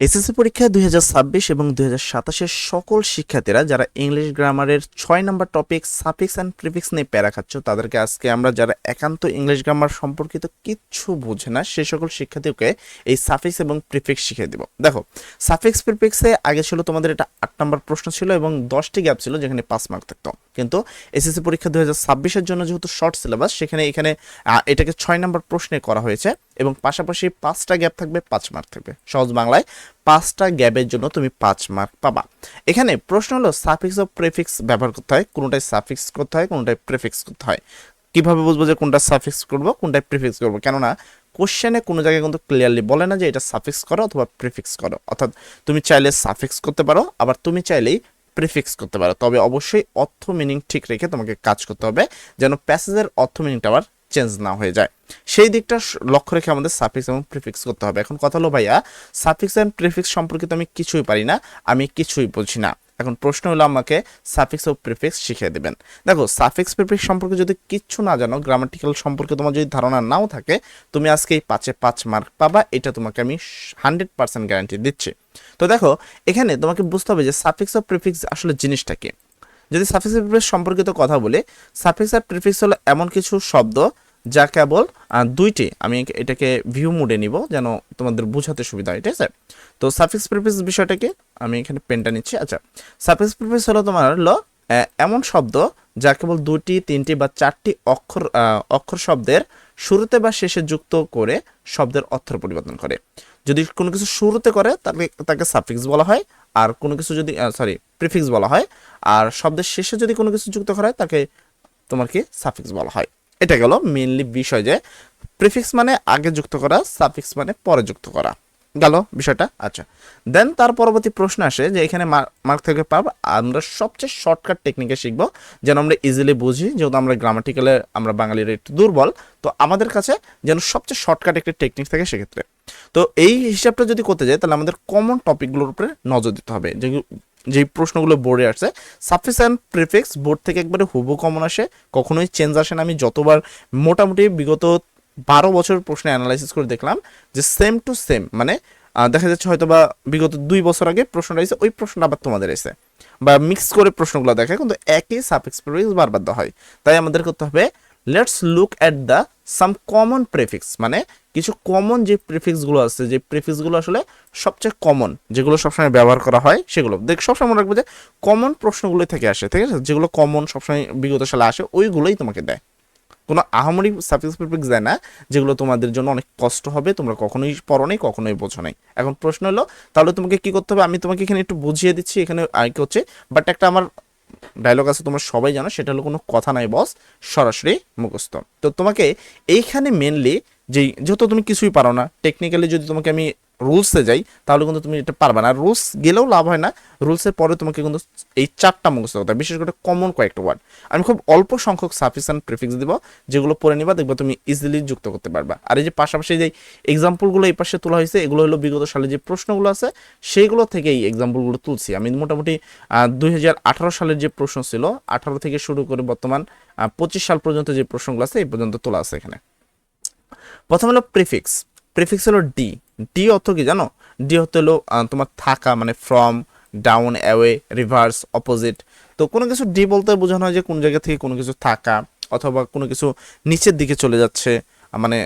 SSC পরীক্ষা দুই হাজার ছাব্বিশ এবং দুই সাতাশের সকল শিক্ষার্থীরা যারা ইংলিশ গ্রামারের ছয় নম্বর টপিক সাফিক্স অ্যান্ড প্রিফিক্স নিয়ে প্যারা খাচ্ছ, তাদেরকে আজকে আমরা যারা একান্ত ইংলিশ গ্রামার সম্পর্কিত কিচ্ছু বোঝে না সেই সকল শিক্ষার্থীকে এই সাফিক্স এবং প্রিফিক্স শিখিয়ে দিব। দেখো সাফিক্স প্রিফিক্সে আগে ছিল তোমাদের এটা আট নম্বর প্রশ্ন ছিল এবং দশটি গ্যাপ ছিল যেখানে পাঁচ মার্ক থাকতো। কিন্তু এসএসসি পরীক্ষা দুই হাজার ছাব্বিশের জন্য যেহেতু শর্ট সিলেবাস সেখানে এখানে এটাকে ছয় নম্বর প্রশ্নে করা হয়েছে। এবং পাশাপাশি পাঁচটা গ্যাপ থাকবে, পাঁচ মার্ক থাকবে। সহজ বাংলায়, পাঁচটা গ্যাপের জন্য তুমি পাঁচ মার্ক পাবা। এখানে প্রশ্ন হলো সাফিক্স ও প্রেফিক্স ব্যবহার করতে হয়? কোনোটায় সাফিক্স করতে হয়, কোনোটায় প্রেফিক্স করতে হয়? কীভাবে বুঝব যে কোনটা সাফিক্স করব, কোনটায় প্রিফিক্স করব? কেননা কোশ্চেনে কোনো জায়গায় কিন্তু ক্লিয়ারলি বলে না যে এটা সাফিক্স করো অথবা প্রিফিক্স করো। অর্থাৎ তুমি চাইলে সাফিক্স করতে পারো, আবার তুমি চাইলেই প্রিফিক্স করতে পারো। তবে অবশ্যই অর্থ মিনিং ঠিক রেখে তোমাকে কাজ করতে হবে, যেন প্যাসেজের অর্থ মিনিংটা আবার চেঞ্জ না হয়ে যায়। সেই দিকটা লক্ষ্য রেখে আমাদের সাফিক্স এবং প্রিফিক্স করতে হবে। এখন কথা হলো, ভাইয়া সাফিক্স অ্যান্ড প্রিফিক্স সম্পর্কিত আমি কিছুই পারি না, আমি কিছুই বুঝি না। এখন প্রশ্ন হলো, আমাকে সাফিক্স ও প্রিফিক্স শিখিয়ে দেবেন। দেখো সাফিক্স প্রিফিক্স সম্পর্কে যদি কিচ্ছু না জানো গ্রামাটিক্যাল সম্পর্কে তোমার যদি ধারণা নাও থাকে, তুমি আজকে এই পাঁচে পাঁচ মার্ক পাবা, এটা তোমাকে আমি হান্ড্রেড পার্সেন্ট গ্যারান্টি দিচ্ছি। তো দেখো, এখানে তোমাকে বুঝতে হবে যে সাফিক্স ও প্রিফিক্স আসলে জিনিসটা কি। যদি সাফিক্স প্রিফিক্স সম্পর্কিত কথা বলি সাফিক্স আর প্রিফিক্স হলো এমন কিছু শব্দ যা কেবল দুইটি, আমি এটাকে ভিউ মোডে নিব যেন তোমাদের বোঝাতে সুবিধা হয়, ঠিক আছে? তো সাফিক্স প্রিফিক্স বিষয়টাকে আমি এখানে পেনটা নিচ্ছি। আচ্ছা সাফিক্স প্রিফিক্স হলো তোমার হলো এমন শব্দ যা কেবল দুটি তিনটি বা চারটি অক্ষর অক্ষর শব্দের শুরুতে বা শেষে যুক্ত করে শব্দের অর্থ পরিবর্তন করে। যদি কোনো কিছু শুরুতে করে, তাকে তাকে সাফিক্স বলা হয়, আর কোনো কিছু যদি সরি প্রিফিক্স বলা হয় আর শব্দের শেষে যদি কোনো কিছু যুক্ত করা হয়, তাকে তোমার কি সাফিক্স বলা হয়। এটা গেল মেনলি বিষয় যে প্রিফিক্স মানে আগে যুক্ত করা সাফিক্স মানে পরে যুক্ত করা। গেল বিষয়টা আচ্ছা। দেন তার পরবর্তী প্রশ্ন আসে যে এখানে মার্ক থেকে পাব, আমরা সবচেয়ে শর্টকাট টেকনিকে শিখব, যেন আমরা ইজিলি বুঝি, যেহেতু আমরা গ্রামাটিক্যালে আমরা বাঙালির একটু দুর্বল, তো আমাদের কাছে যেন সবচেয়ে শর্টকাট একটি টেকনিক থাকে সেক্ষেত্রে। তো এই হিসাবটা যদি করতে যাই, তাহলে আমাদের কমন টপিকগুলোর উপরে নজর দিতে হবে। যে যে প্রশ্নগুলো বোর্ডে আসছে সাফিসিয়েন্ট প্রিফিক্স বোর্ড থেকে একবারে হুবু কমন আসে, কখনোই চেঞ্জ আসে না। আমি যতবার মোটামুটি বিগত বারো বছর প্রশ্নে অ্যানালাইসিস করে দেখলাম যে সেম টু সেম মানে দেখা যাচ্ছে হয়তো বা বিগত দুই বছর আগে প্রশ্নটা এসে ওই প্রশ্নটা আবার তোমাদের এসে। বা মিক্স করে প্রশ্নগুলো দেখে কিন্তু একই সাফিক্স প্রিফিক্স বারবার দেওয়া হয়। তাই আমাদের করতে হবে let's look at the some common prefix মানে কিছু কমন যে প্রিফিক্সগুলো আছে, যে প্রিফিক্সগুলো আসলে সবচেয়ে কমন যেগুলো সবসময় ব্যবহার করা হয়, সেগুলো। দেখ, সবসময় মনে রাখবে যে কমন প্রশ্নগুলোই থেকে আসে, ঠিক আছে? যেগুলো কমন সবসময় বিগত সালে আসে, ওইগুলোই তোমাকে দেয়। কোনো আহামরি সাফিক্স প্রিফিক্স দেয় না, যেগুলো তোমাদের জন্য অনেক কষ্ট হবে, তোমরা কখনোই পড়ো নাই, কখনোই বোঝো নাই। এখন প্রশ্ন হলো, তাহলে তোমাকে কি করতে হবে? আমি তোমাকে এখানে একটু বুঝিয়ে দিচ্ছি, এখানে কি হচ্ছে বাট একটা আমার ডায়লগ আছে, তোমরা সবাই জানো, সেটা হলো কোনো কথা নাই বস সরাসরি মুখস্থ। তো তোমাকে এইখানে মেনলি যেই, যেহেতু তুমি কিছুই পারো না টেকনিক্যালি যদি তোমাকে আমি রুলসে যাই, তাহলে কিন্তু তুমি এটা পারবে না। রুলস গেলেও লাভ হয় না, রুলসের পরে তোমাকে কিন্তু এই চারটা মুখস্থ করতে হবে, বিশেষ করে কমন কয়েকটা ওয়ার্ড আমি খুব অল্প সংখ্যক সাফিসিয়েন্ট প্রিফিক্স দিব, যেগুলো পড়ে নিবা, দেখবে তুমি ইজিলি যুক্ত করতে পারবা। আর এই যে পাশাপাশি যে এক্সাম্পলগুলো এই পাশে তোলা হয়েছে, এগুলো হলো বিগত সালে যে প্রশ্নগুলো আছে সেইগুলো থেকে এই এক্সাম্পলগুলো তুলছি। আমি মোটামুটি দুই হাজার আঠারো সালের যে প্রশ্ন ছিল, আঠারো থেকে শুরু করে বর্তমান পঁচিশ সাল পর্যন্ত যে প্রশ্নগুলো আছে, এই পর্যন্ত তোলা আছে এখানে। প্রথম হলো প্রিফিক্স প্রিফিক্স হলো ডি ডি অর্থ কি জানো? ডি অর্থ হলো তোমার থাকা মানে from down away reverse opposite তো কোনো কিছু ডি বলতে বোঝানো হয় যে কোন জায়গা থেকে কোনো কিছু থাকা, অথবা কোনো কিছু নিচের দিকে চলে যাচ্ছে মানে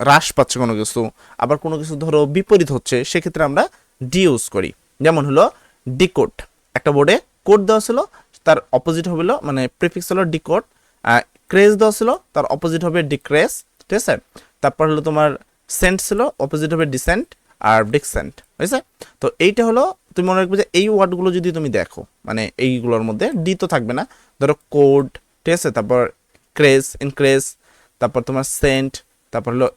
হ্রাস পাচ্ছে কোনো কিছু। আবার কোনো কিছু ধরো বিপরীত হচ্ছে, সেক্ষেত্রে আমরা ডি ইউজ করি। যেমন হলো ডিকোড একটা বোর্ডে কোড দেওয়া ছিল, তার অপোজিট হবে মানে প্রিফিক্স হলো ডিকোড ক্রেজ দেওয়া ছিল, তার অপোজিট হবে ডিক্রেস ঠিক আছে? তারপর হলো তোমার সেন্ট ছিল অপোজিট হবে ডিসেন্ট আর ডিকসেন্ট বুঝছে তো এইটা হলো, তুমি মনে রাখবে যে এই ওয়ার্ডগুলো যদি তুমি দেখো মানে এইগুলোর মধ্যে ডি তো থাকবে না। ধরো কোড ঠিক আছে? তারপর ক্রেজ ইনক্রেজ তারপর তোমার সেন্ট তারপর হলো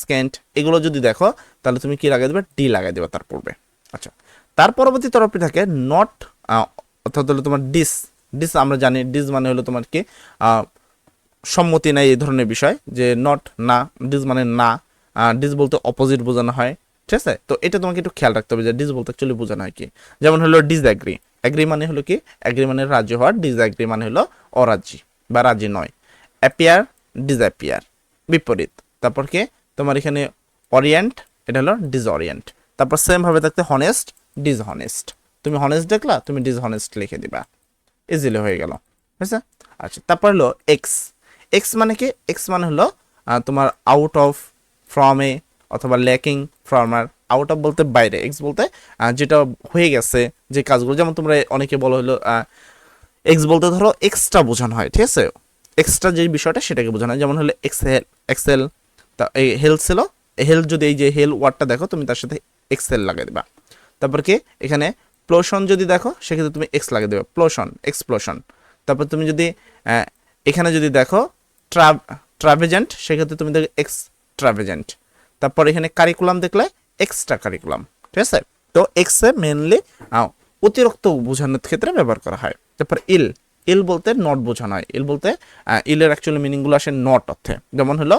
স্ক্যান্ট এগুলো যদি দেখো, তাহলে তুমি কি লাগাই দেবে? ডি লাগাই দেবে তার পূর্বে। আচ্ছা তার পরবর্তী তরফে থাকে নট অর্থাৎ হলো তোমার ডিস ডিস আমরা জানি ডিস মানে হলো তোমার কি সম্মতি নাই এই ধরনের বিষয়, যে নট না ডিস মানে না ডিস বলতে অপোজিট বোঝানো হয়, ঠিক আছে? তো এটা তোমাকে একটু খেয়াল রাখতে হবে যে ডিস বলতে অ্যাকচুয়ালি বোঝানো হয় কি? যেমন হলো ডিসঅ্যাগ্রি অ্যাগ্রি মানে হলো কি? অ্যাগ্রি মানে রাজি হওয়ার ডিসঅ্যাগ্রি মানে হলো অরাজি বা রাজি নয়। অ্যাপিয়ার ডিসঅ্যাপিয়ার বিপরীত। তারপর কি? তোমার এখানে অরিয়েন্ট এটা হলো ডিসঅরিয়েন্ট তারপর সেম ভাবে থাকতে হনেস্ট ডিসহনেস্ট তুমি হনেস্ট দেখলা, তুমি ডিসহনেস্ট লিখে দিবা। ইজিলি হয়ে গেল বুঝছে আচ্ছা তারপর হলো এক্স এক্স মানে কি? এক্স মানে হলো তোমার আউট অফ ফ্রম এ অথবা ল্যাকিং ফ্রম আর আউট অফ বলতে বাইরে এক্স বলতে যেটা হয়ে গেছে যে কাজগুলো, যেমন তোমরা অনেকে বলো হলো এক্স বলতে ধরো এক্সট্রা বোঝানো হয়, ঠিক আছে? এক্সট্রা যে বিষয়টা সেটাকে বোঝানো হয়, যেমন হলো এক্সেল এক্সেল তা এই হেলথ ছিল হেলথ যদি এই যে হেল ওয়ার্ডটা দেখো, তুমি তার সাথে এক্সেল লাগিয়ে দেবা। তারপর কি? এখানে প্লোশন যদি দেখো, সেক্ষেত্রে তুমি এক্স লাগিয়ে দেবে প্লোশন এক্সপ্লোশন তারপর তুমি যদি এখানে যদি দেখো ট্রাভ ট্রাভেজেন্ট সেক্ষেত্রে তুমি দেখো এক্স ট্রাভেজেন্ট তারপর এখানে কারিকুলাম দেখলে এক্সট্রা কারিকুলাম ঠিক আছে? তো এক্সে মেনলি অতিরিক্ত বোঝানোর ক্ষেত্রে ব্যবহার করা হয়। তারপর ইল ইল বলতে নট বোঝানো হয়। ইল বলতে ইলের অ্যাকচুয়ালি মিনিংগুলো আসে নট অর্থে। যেমন হলো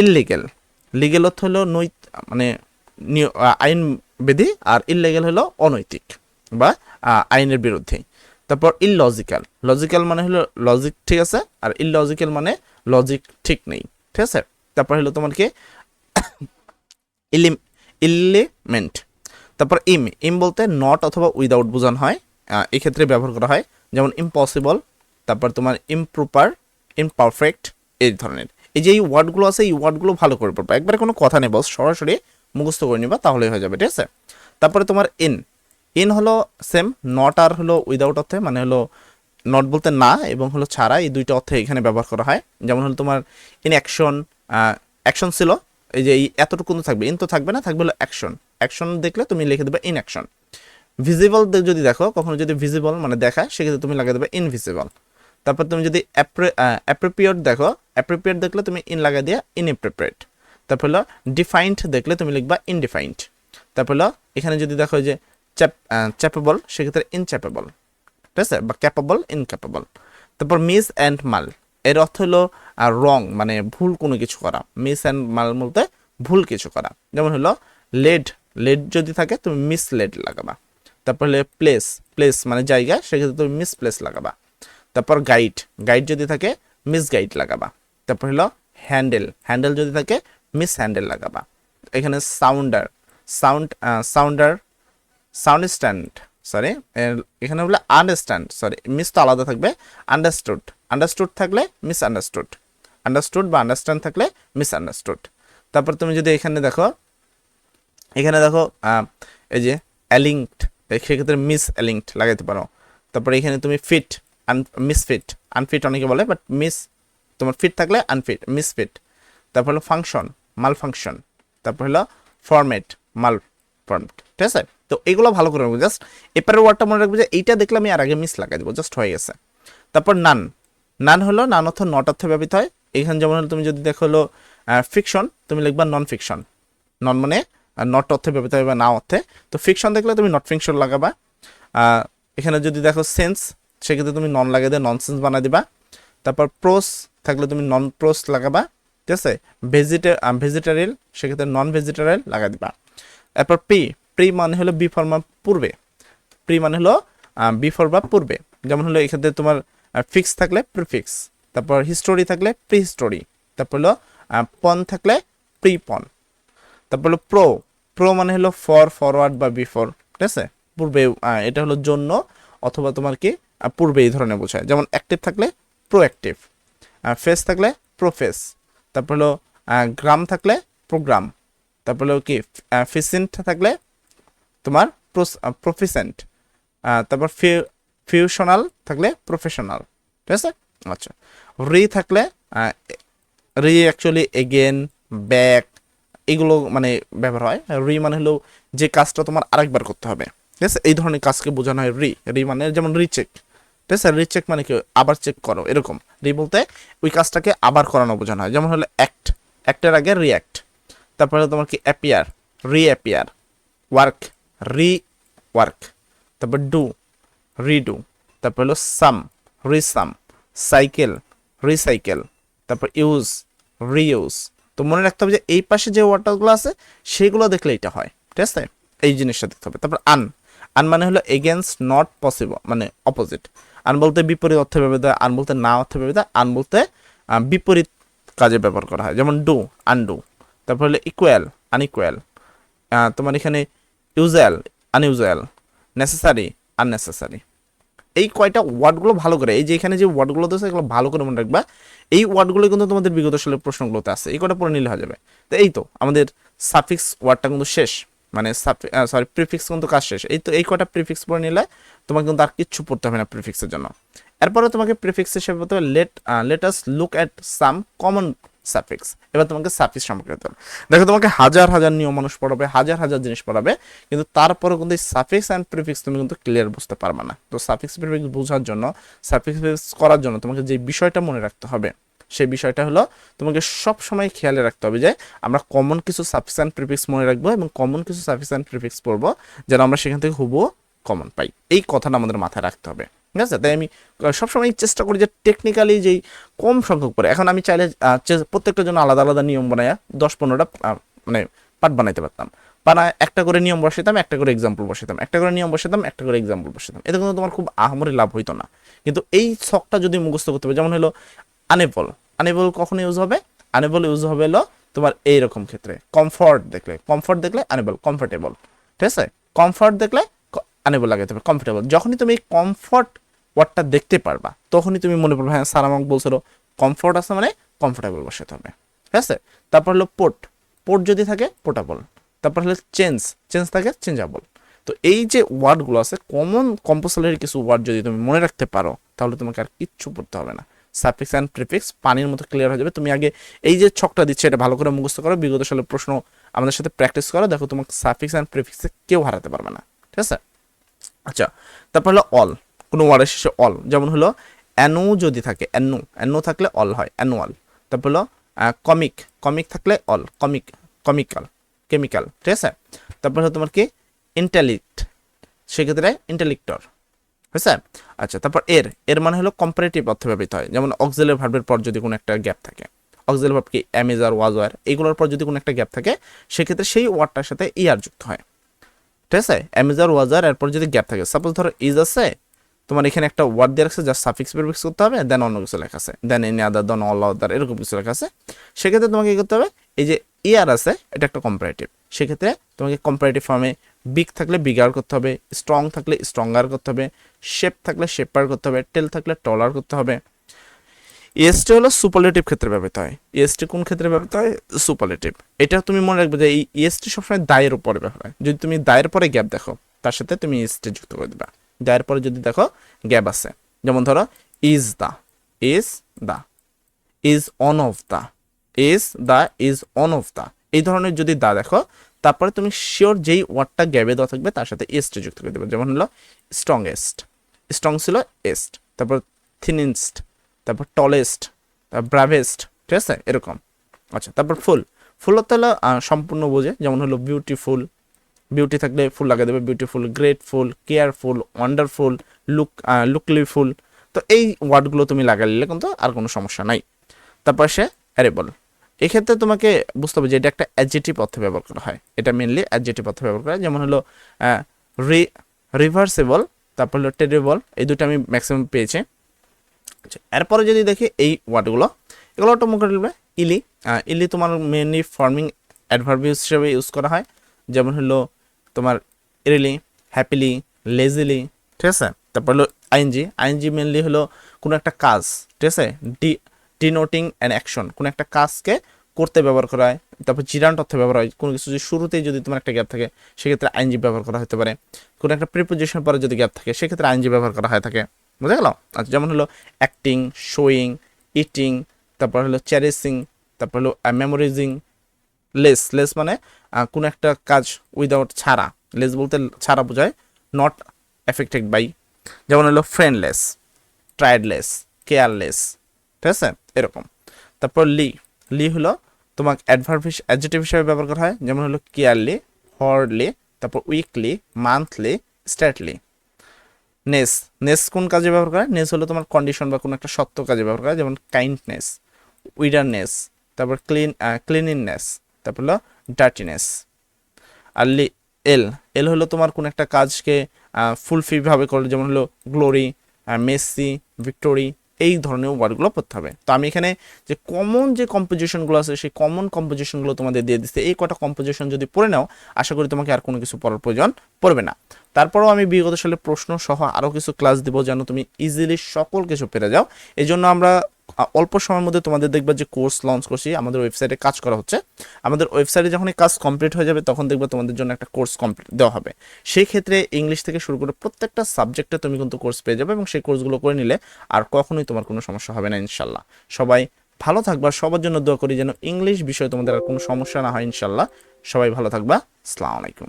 ইললিগেল লিগেল অর্থ হলো নৈত মানে আইন বিধি আর ইললিগেল হলো অনৈতিক বা আইনের বিরুদ্ধে। তারপর ইললজিক্যাল লজিক্যাল মানে হলো লজিক ঠিক আছে, আর ইললজিক্যাল মানে লজিক ঠিক নেই, ঠিক আছে? তারপর হলো তোমার কি ইলিম ইলিমেন্ট তারপর ইম ইম বলতে নট অথবা উইদাউট বোঝানো হয় আহ, এই ক্ষেত্রে ব্যবহার করা হয় যেমন ইম্পসিবল তারপর তোমার ইমপ্রপার ইমপারফেক্ট এই ধরনের। এই যে এই ওয়ার্ডগুলো আছে এই ওয়ার্ডগুলো ভালো করে পড়বা। একবারে কোনো কথা নেই বস সরাসরি মুখস্থ করে নিবা তাহলেই হয়ে যাবে ঠিক আছে? তারপরে তোমার ইন ইন হলো সেম নট আর হলো উইদাউট অর্থে মানে হলো নট বলতে না এবং হলো ছাড়া এই দুইটা অর্থে এখানে ব্যবহার করা হয়। যেমন হলো তোমার ইন অ্যাকশন অ্যাকশন ছিল। এই যে এই এতটুকু থাকবে। ইন তো থাকবে না, থাকবে হলো অ্যাকশন অ্যাকশন দেখলে তুমি লিখে দেবে ইন অ্যাকশন ভিজিবল যদি দেখো, কখনো যদি ভিজিবল মানে দেখা সেক্ষেত্রে তুমি লাগিয়ে দেবে ইনভিজিবল তারপর তুমি যদি অ্যাপ্রোপ্রিয়েট দেখো অ্যাপ্রোপ্রিয়েট দেখলে তুমি ইন লাগাই দিয়ে ইনএপ্রোপ্রিয়েট তারপর হলো ডিফাইন্ড দেখলে তুমি লিখবা ইনডিফাইন্ড তারপর হলো এখানে যদি দেখো যে চ্যাপ চ্যাপেবল সেক্ষেত্রে ইনচ্যাপেবল ঠিক আছে? বা ক্যাপেবল ইনক্যাপেবল তারপর মিস অ্যান্ড মাল এর অর্থ হলো রং মানে ভুল কোনো কিছু করা। মিস অ্যান্ড মাল বলতে ভুল কিছু করা। যেমন হলো লেড লেড যদি থাকে, তুমি মিস লেড লাগাবা। তারপর হলে প্লেস প্লেস মানে জায়গা, সেক্ষেত্রে তুমি মিস প্লেস লাগাবা। তারপর গাইড গাইড যদি থাকে মিস গাইড লাগাবা। তারপর হলো হ্যান্ডেল হ্যান্ডেল যদি থাকে মিস হ্যান্ডেল লাগাবা। এখানে sounder sound sounder sound stand sorry এখানে বলে আন্ডারস্ট্যান্ড সরি মিস তো আলাদা থাকবে আন্ডারস্টুড আন্ডারস্টুড থাকলে মিস আন্ডারস্টুড আন্ডারস্টুড বা আন্ডারস্ট্যান্ড থাকলে মিস আন্ডারস্টুড তারপর তুমি যদি এখানে দেখো এখানে দেখো এই যে অ্যালিঙ্কড সেক্ষেত্রে মিস অ্যালিঙ্কড লাগাইতে পারো। তারপরে এখানে তুমি fit un mis fit unfit অনেকে বলে বাট মিস তোমার ফিট থাকলে আনফিট মিস ফিট তারপর হলো ফাংশন মাল ফাংশন তারপর হলো ফরম্যাট মাল ফরম্যাট ঠিক আছে? তো এগুলো ভালো করে রাখব। জাস্ট এপারের ওয়ার্ডটা মনে রাখব যে এইটা দেখলে আমি আর আগে মিস লাগাই দেবো। জাস্ট হয়ে গেছে। তারপর নান নান হলো নান অর্থ নট অর্থে ব্যবহৃত হয়। এখানে যেমন হলো তুমি যদি দেখো হলো ফিকশন তুমি লিখবা নন ফিকশন নন মানে নট অর্থে ব্যবহৃত হবে বা না অর্থে। তো ফিকশন দেখলে তুমি নট ফিকশন লাগাবা। এখানে যদি দেখো সেন্স সেক্ষেত্রে তুমি নন লাগিয়ে দিয়ে নন সেন্স বানাই দিবা। তারপর প্রোস থাকলে তুমি নন প্রোস লাগাবা। ঠিক আছে? ভেজিটে ভেজিটারিয়াল সেক্ষেত্রে নন ভেজিটারিয়াল লাগা দিবা। এরপর প্রি প্রি মানে হলো বিফর বা পূর্বে। প্রি মানে হলো বিফোর বা পূর্বে। যেমন হলো এক্ষেত্রে তোমার ফিক্স থাকলে প্রিফিক্স তারপর হিস্টোরি থাকলে প্রি হিস্টোরি তারপর হলো পন থাকলে প্রি পন তারপর হলো প্রো প্রো মানে হলো ফর ফরওয়ার্ড বা বিফোর ঠিক আছে? পূর্বে এটা হলো জন্য অথবা তোমার কি পূর্বে এই ধরনের বোঝায়। যেমন অ্যাক্টিভ থাকলে প্রো অ্যাক্টিভ ফেস থাকলে প্রোফেস তারপর হলো গ্রাম থাকলে প্রোগ্রাম তারপর কি ফিসেন্ট থাকলে তোমার প্রফিসেন্ট তারপর ফিউশনাল থাকলে প্রফেশনাল ঠিক আছে? আচ্ছা রি থাকলে রি অ্যাকচুয়ালি এগেন ব্যাক এগুলো মানে ব্যবহার হয়। রি মানে হলো যে কাজটা তোমার আরেকবার করতে হবে, ঠিক আছে? এই ধরনের কাজকে বোঝানো হয় রি। রি মানে যেমন রিচেক ঠিক আছে? রিচেক মানে কি? আবার চেক করো, এরকম। রি বলতে ওই কাজটাকে আবার করানো বোঝানো হয়। যেমন হলো অ্যাক্ট অ্যাক্টের আগে রিঅ্যাক্ট তারপরে তোমার কি appear re appear work re work তারপর ডু রিডু তারপর হলো সাম রিসাম সাইকেল রিসাইকেল তারপর ইউজ রিইউজ তো মনে রাখতে হবে যে এই পাশে যে ওয়ার্ডগুলো আছে, সেগুলো দেখলে এটা হয়, ঠিক আছে? এই জিনিসটা দেখতে হবে। তারপর আন আন মানে হলো এগেনস্ট নট পসিবল মানে অপোজিট আন বলতে বিপরীত অর্থে ব্যবহৃত হয় আন বলতে না অর্থে ব্যবহৃত আন বলতে বিপরীত কাজে ব্যবহার করা হয়, যেমন ডু আনডু তারপর হলো ইকুয়াল আনইকুয়াল তোমার এখানে ইউজুয়াল আনইউজুয়াল নেসেসারি আননেসেসারি এই কয়টা ওয়ার্ডগুলো ভালো করে, এই যে এখানে যে ওয়ার্ডগুলো দিয়েছে এগুলো ভালো করে মনে রাখবা। এই ওয়ার্ডগুলো কিন্তু তোমাদের বিগত সালের প্রশ্নগুলোতে আছে, এই কটা পড়ে নিলে হয়ে যাবে। তো এই তো, আমাদের সাফিক্স ওয়ার্ডটা কিন্তু শেষ মানে সরি প্রিফিক্স কিন্তু কাজ শেষ। এই তো, এই কটা প্রিফিক্স পড়ে নিলে তোমাকে কিন্তু আর কিচ্ছু পড়তে হবে না প্রিফিক্সের জন্য। এরপরে তোমাকে প্রিফিক্স হিসেবে বলতে হবে let let us look at some common suffix এবার তোমাকে সাফিক্স সম্পর্কে দেখো, তোমাকে হাজার হাজার নিয়ম মানুষ পড়াবে, হাজার হাজার জিনিস পড়াবে, কিন্তু তারপরে কিন্তু এই সাফিক্স অ্যান্ড প্রিফিক্স তুমি কিন্তু ক্লিয়ার বুঝতে পারবে না। তো সাফিক্স প্রিফিক্স বোঝার জন্য সাফিক্স করার জন্য তোমাকে যে বিষয়টা মনে রাখতে হবে, সেই বিষয়টা হলো তোমাকে সব সময় খেয়ালে রাখতে হবে যে আমরা কমন কিছু সাফিক্স অ্যান্ড প্রিফিক্স মনে রাখব এবং কমন কিছু সাফিক্স অ্যান্ড প্রিফিক্স পড়ব, যেন আমরা সেখান থেকে হুবো কমন পাই। এই কথাটা আমাদের মাথায় রাখতে হবে। ঠিক আছে? তাই আমি সবসময় চেষ্টা করি যে টেকনিক্যালি যেই কম সংখ্যক পড়ে। এখন আমি চাইলে প্রত্যেকটার জন্য আলাদা আলাদা নিয়ম বানায় দশ পনেরোটা মানে পার্ট বানাইতে পারতাম। বানায়, একটা করে নিয়ম বসাইতাম, একটা করে এক্সাম্পল বসাইতাম। একটা করে নিয়ম বসাইতাম, একটা করে এক্সাম্পল বসাইতাম। এতে কিন্তু তোমার খুব আহামরি লাভ হইতো না। কিন্তু এই ছকটা যদি মুখস্থ করতে হবে যেমন হলো আনেবল আনেবল কখন ইউজ হবে? আনেবল ইউজ হবে হলো তোমার এইরকম ক্ষেত্রে। কমফর্ট দেখলে। কমফর্ট দেখলে আনেবল কমফোর্টেবল ঠিক আছে? কমফর্ট দেখলে আনেবল লাগাতে হবে। কমফর্টেবল যখনই তুমি কমফর্ট ওয়ার্ডটা দেখতে পারবা। তখনই তুমি মনে পড়বে হ্যাঁ স্যার বলছিল কমফর্ট আছে মানে কমফোর্টেবল বসাতে হবে। ঠিক আছে? তারপর হলো পোর্ট পোর্ট যদি থাকে পোর্টেবল তারপর হলো চেঞ্জ চেঞ্জ থাকে চেঞ্জেবল তো এই যে ওয়ার্ডগুলো আছে কমন কম্পোসালের কিছু ওয়ার্ড যদি তুমি মনে রাখতে পারো, তাহলে তোমাকে আর কিচ্ছু পড়তে হবে না। সাফিক্স অ্যান্ড প্রিফিক্স পানির মতো ক্লিয়ার হয়ে যাবে। তুমি আগে এই যে ছকটা দিচ্ছে, এটা ভালো করে মুখস্থ করো। বিগত সালের প্রশ্ন আমাদের সাথে প্র্যাকটিস করো। দেখো তোমাকে সাফিক্স অ্যান্ড প্রিফিক্সে কেউ হারাতে পারবে না। ঠিক আছে? আচ্ছা তারপর হলো অল কোনো ওয়ার্ডের শেষে অল। যেমন হলো অ্যানো যদি থাকে, অ্যানো অ্যানো থাকলে অল হয়, অ্যানুয়াল। তারপর হলো কমিক কমিক থাকলে অল, কমিক, কমিক্যাল, কেমিক্যাল, ঠিক আছে? তারপর হলো তোমার কি? ইন্টালিক্ট, সেক্ষেত্রে ইন্টেলিক্টর হয়েছে আচ্ছা তারপর এর এর মানে হলো কম্পারেটিভ অর্থ ব্যবহৃত হয়। যেমন অক্সিলারি ভার্বের পর যদি কোনো একটা গ্যাপ থাকে অক্সিলারি ভার্ব কি? অ্যামেজার ওয়াজওয়ার এইগুলোর পর যদি কোনো একটা গ্যাপ থাকে, সেক্ষেত্রে সেই ওয়ার্ডটার সাথে ইয়ার যুক্ত হয়, ঠিক আছে? অ্যামেজার ওয়াজার এরপর যদি গ্যাপ থাকে সাপোজ ধরো ইজ আছে তোমার এখানে একটা ওয়ার্ড দিয়ে রাখছে জাস্ট সাফিক্স প্রিফিক্স করতে হবে দেন অন্য কিছু লেখা আছে। দেন এনি আদার দেন অল আদার এরকম কিছু লেখা আছে। সেক্ষেত্রে তোমাকে কি করতে হবে, এই যে ইয়ার আছে, এটা একটা কম্পারেটিভ সেক্ষেত্রে তোমাকে কম্পারেটিভ ফর্মে বিগ থাকলে বিগার করতে হবে স্ট্রং থাকলে স্ট্রঙ্গার করতে হবে শেপ থাকলে শেপার করতে হবে টেল থাকলে টলার করতে হবে। ইএসটি হলো সুপারলেটিভ ক্ষেত্রে ব্যবহৃত হয়। ইএসটি কোন ক্ষেত্রে ব্যবহৃত হয়? সুপারলেটিভ এটা তুমি মনে রাখবে যে এই ইএসটি সবসময় দায়ের উপরে ব্যবহার হয়। যদি তুমি দায়ের পরে গ্যাপ দেখো, তার সাথে তুমি ইএসটি যুক্ত করে দেবা। দায়ের পরে যদি দেখো, গ্যাপ আছে। যেমন ধরো is the is the is on of the is the is on of the এই ধরনের যদি দা দেখো, তারপরে তুমি শিওর যেই ওয়ার্ডটা গ্যাবে দেওয়া থাকবে, তার সাথে এস্টে যুক্ত করে দেবে। যেমন হলো স্ট্রংগেস্ট স্ট্রং ছিল এস্ট তারপর থিনিনস্ট তারপর টলেস্ট তারপর ব্রাভেস্ট ঠিক আছে? এরকম। আচ্ছা তারপর ফুল ফুল হতে হলো সম্পূর্ণ বোঝে। যেমন হলো বিউটিফুল বিউটি থাকলে ফুল লাগিয়ে দেবে beautiful grateful careful wonderful look লুকলিফুল তো এই ওয়ার্ডগুলো তুমি লাগালে কিন্তু আর কোনো সমস্যা নাই। তারপর সে অ্যারেবল এক্ষেত্রে তোমাকে বুঝতে হবে যে এটা একটা অ্যাডজেটিভ অর্থে ব্যবহার করা হয়। এটা মেনলি অ্যাডজেটিভ অর্থে ব্যবহার করা হয়। যেমন হলো রি রিভার্সেবল তারপর হলো টেরেবল এই দুটো আমি ম্যাক্সিমাম পেয়েছি। আচ্ছা এরপরে যদি দেখি এই ওয়ার্ডগুলো, এগুলো অটোমোকাল ইলি। ইলি তোমার মেনলি ফর্মিং অ্যাডভার্ব হিসেবে ইউজ করা হয়। যেমন হলো তোমার রিলি হ্যাপিলি লেজিলি ঠিক আছে? তারপর হলো আইএনজি আইএনজি মেনলি হলো কোনো একটা কাজ, ঠিক আছে? ডি ডিনোটিং অ্যান অ্যাকশন কোনো একটা কাজকে করতে ব্যবহার করা হয়, তারপর জিরান্ট অর্থে ব্যবহার হয়, কোনো কিছু যদি শুরুতেই যদি তোমার একটা গ্যাপ থাকে, সেক্ষেত্রে আইনজি ব্যবহার করা হতে পারে। কোনো একটা প্রিপোজিশন পরে যদি গ্যাপ থাকে, সেক্ষেত্রে আইনজি ব্যবহার করা হয়ে থাকে। বুঝা গেল? আচ্ছা যেমন হলো অ্যাক্টিং শোয়িং ইটিং তারপর হলো চ্যারিসিং তারপর হলো মেমোরিজিং লেস লেস মানে কোনো একটা কাজ উইদাউট ছাড়া লেস বলতে ছাড়া বোঝায় নট এফেক্টেড বাই যেমন হলো ফ্রেন্ডলেস ট্রাইডলেস কেয়ারলেস ঠিক আছে? এরকম। তারপর লি লি হলো তোমাকে অ্যাডভার্ব অ্যাডজেটিভ হিসাবে ব্যবহার করা হয়, যেমন হলো কেয়ারলি হরলি তারপর উইকলি মান্থলি স্ট্যাটলি নেস নেস কোন কাজে ব্যবহার করা হয়? নেস হলো তোমার কন্ডিশন বা কোনো একটা সত্য কাজে ব্যবহার করা হয়, যেমন কাইন্ডনেস উইডারনেস তারপর ক্লিন ক্লিনিনেস তারপর হলো ডার্টিনেস আর লি এল এল হলো তোমার কোন একটা কাজকে ফুলফিলভাবে করলে, যেমন হলো গ্লোরি মেসি ভিক্টোরি এই ধরনের ওয়ার্ডগুলো পড়তে হবে। তো আমি এখানে যে কমন যে কম্পোজিশনগুলো আছে, সেই কমন কম্পোজিশনগুলো তোমাদের দিয়ে দিচ্ছে। এই কটা কম্পোজিশন যদি পড়ে নাও, আশা করি তোমাকে আর কোনো কিছু পড়ার প্রয়োজন পড়বে না। তারপরেও আমি বিগত সালে প্রশ্ন সহ আরও কিছু ক্লাস দিব, যেন তুমি ইজিলি সকল কিছু পেরে যাও। এই জন্য আমরা অল্প সময়ের মধ্যে তোমাদের দেখবা যে কোর্স লঞ্চ করছি, আমাদের ওয়েবসাইটে কাজ করা হচ্ছে। আমাদের ওয়েবসাইটে যখন কাজ কমপ্লিট হয়ে যাবে, তখন দেখবা তোমাদের জন্য একটা কোর্স কমপ্লিট দেওয়া হবে। সেই ক্ষেত্রে ইংলিশ থেকে শুরু করে প্রত্যেকটা সাবজেক্টে তুমি কিন্তু কোর্স পেয়ে যাবে এবং সেই কোর্সগুলো করে নিলে আর কখনোই তোমার কোনো সমস্যা হবে না, ইনশাল্লাহ। সবাই ভালো থাকবা, সবার জন্য দোয়া করি যেন ইংলিশ বিষয়ে তোমাদের আর কোনো সমস্যা না হয়, ইনশাল্লাহ। সবাই ভালো থাকবা। আসসালামু আলাইকুম।